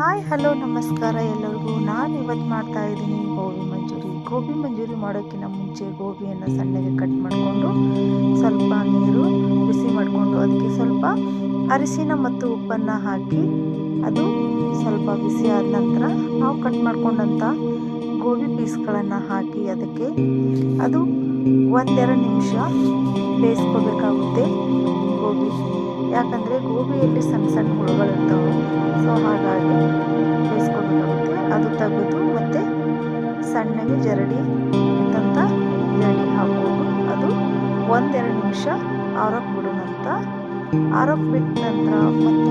Hi, hello, ನಮಸ್ಕಾರ ಎಲ್ಲರಿಗೂ. ನಾನು ಇವತ್ತು ಮಾಡ್ತಾ ಇದ್ದೀನಿ ಗೋಬಿ ಮಂಜೂರಿ. ಗೋಬಿ ಮಂಜೂರಿ ಮಾಡೋಕ್ಕಿಂತ ಮುಂಚೆ ಗೋಬಿಯನ್ನು ಸಣ್ಣಗೆ ಕಟ್ ಮಾಡಿಕೊಂಡು ಸ್ವಲ್ಪ ನೀರು ಬಿಸಿ ಮಾಡಿಕೊಂಡು ಅದಕ್ಕೆ ಸ್ವಲ್ಪ ಅರಿಶಿನ ಮತ್ತು ಉಪ್ಪನ್ನು ಹಾಕಿ ಅದು ಸ್ವಲ್ಪ ಬಿಸಿ ಆದ ನಂತರ ನಾವು ಕಟ್ ಮಾಡಿಕೊಂಡಂಥ ಗೋಬಿ ಪೀಸ್ಗಳನ್ನು ಹಾಕಿ ಅದಕ್ಕೆ ಅದು ಒಂದೆರಡು ನಿಮಿಷ ಬೇಯಿಸ್ಕೋಬೇಕಾಗುತ್ತೆ ಗೋಬಿ. ಯಾಕಂದರೆ ಗೋಬಿಯಲ್ಲಿ ಸಣ್ಣ ಸಣ್ಣ ಹುಳುಗಳಿರ್ತಾವೆ ಸೊ ಹಾಗಾಗಿ ಬೇಯಿಸ್ಕೋಬೇಕಾಗುತ್ತೆ. ಅದು ತೆಗೆದು ಮತ್ತು ಸಣ್ಣಗೆ ಜರಡಿ ಅಂತ ಜರಡಿ ಹಾಕ್ಕೊಂಡು ಅದು ಒಂದೆರಡು ನಿಮಿಷ ಆರೋಕ್ಕೆ ಬಿಡೋಣಂತ ಆರೋಕ್ಕೆ ಬಿಟ್ಟ ನಂತರ ಮತ್ತೆ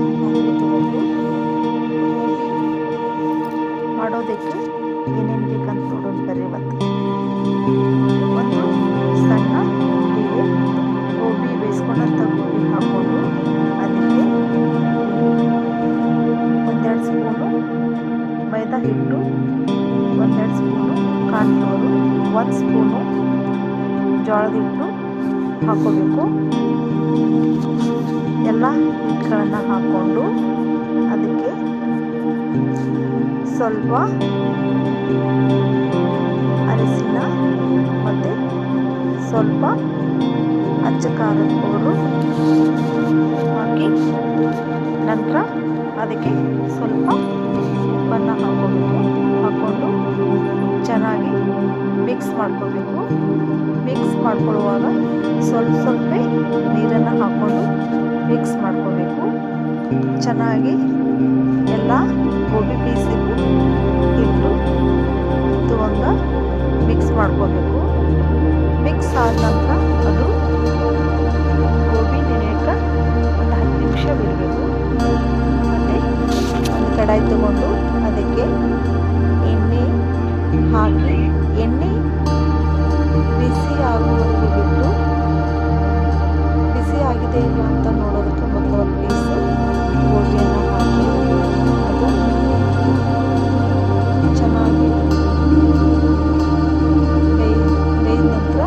ಮಾಡೋದಕ್ಕೆ ಏನೇನು ಬೇಕಂತ ಹಿಟ್ಟು ಒಂದೆರಡು ಸ್ಪೂನು ಕಾರ್ನ್ಫ್ಲೋರು ಒಂದು ಸ್ಪೂನು ಜೋಳದ ಹಿಟ್ಟು ಹಾಕ್ಕೋಬೇಕು ಎಲ್ಲ ಹಿಟ್ಟುಗಳನ್ನು ಹಾಕ್ಕೊಂಡು ಅದಕ್ಕೆ ಸ್ವಲ್ಪ ಅರಿಶಿನ ಮತ್ತು ಸ್ವಲ್ಪ ಅಚ್ಚ ಖಾರದ ಪೌಡ್ರು ಹಾಕಿ ನಂತರ ಅದಕ್ಕೆ ಹಾಕ್ಕೋಬೇಕು ಹಾಕ್ಕೊಂಡು ಚೆನ್ನಾಗಿ ಮಿಕ್ಸ್ ಮಾಡ್ಕೋಬೇಕು. ಮಿಕ್ಸ್ ಮಾಡ್ಕೊಳ್ಳುವಾಗ ಸ್ವಲ್ಪ ಸ್ವಲ್ಪ ನೀರನ್ನು ಹಾಕ್ಕೊಂಡು ಮಿಕ್ಸ್ ಮಾಡ್ಕೋಬೇಕು. ಚೆನ್ನಾಗಿ ಎಲ್ಲ ಗೋಬಿ ಪೀಸಿಗೂ ಇಟ್ಟು ತಗೊಂಡ ಮಿಕ್ಸ್ ಮಾಡ್ಕೋಬೇಕು. ಮಿಕ್ಸ್ ಆದ ನಂತರ ಅದು ಕಡಾಯಿ ತಗೊಂಡು ಅದಕ್ಕೆ ಎಣ್ಣೆ ಹಾಕಿ, ಎಣ್ಣೆ ಬಿಸಿ ಆಗುವವರೆಗೂ ಬಿಟ್ಟು, ಬಿಸಿ ಆಗಿದೆ ಇಲ್ಲ ಅಂತ ನೋಡೋದಕ್ಕೆ ಮೊದಲು ಒಂದು ಪೀಸ್ ಗೋಬಿಯನ್ನು ಹಾಕಿ, ಅದು ಚೆನ್ನಾಗಿ ಬೇಯ್ ಬೇಯ್ದ ನಂತರ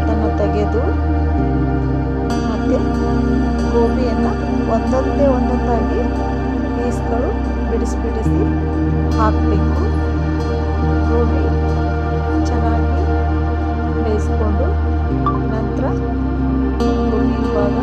ಅದನ್ನು ತೆಗೆದು ಮತ್ತು ಗೋಬಿಯನ್ನು ಒಂದೊಂದೇ ಒಂದೊಂದಾಗಿ ಪೀಸ್ಗಳು ಬಿಡಿಸಿ ಬಿಡಿಸಿ ಹಾಕಬೇಕು ಗೋಬಿ ಚೆನ್ನಾಗಿ ಬೇಯಿಸ್ಕೊಂಡು ನಂತರ ಇವಾಗ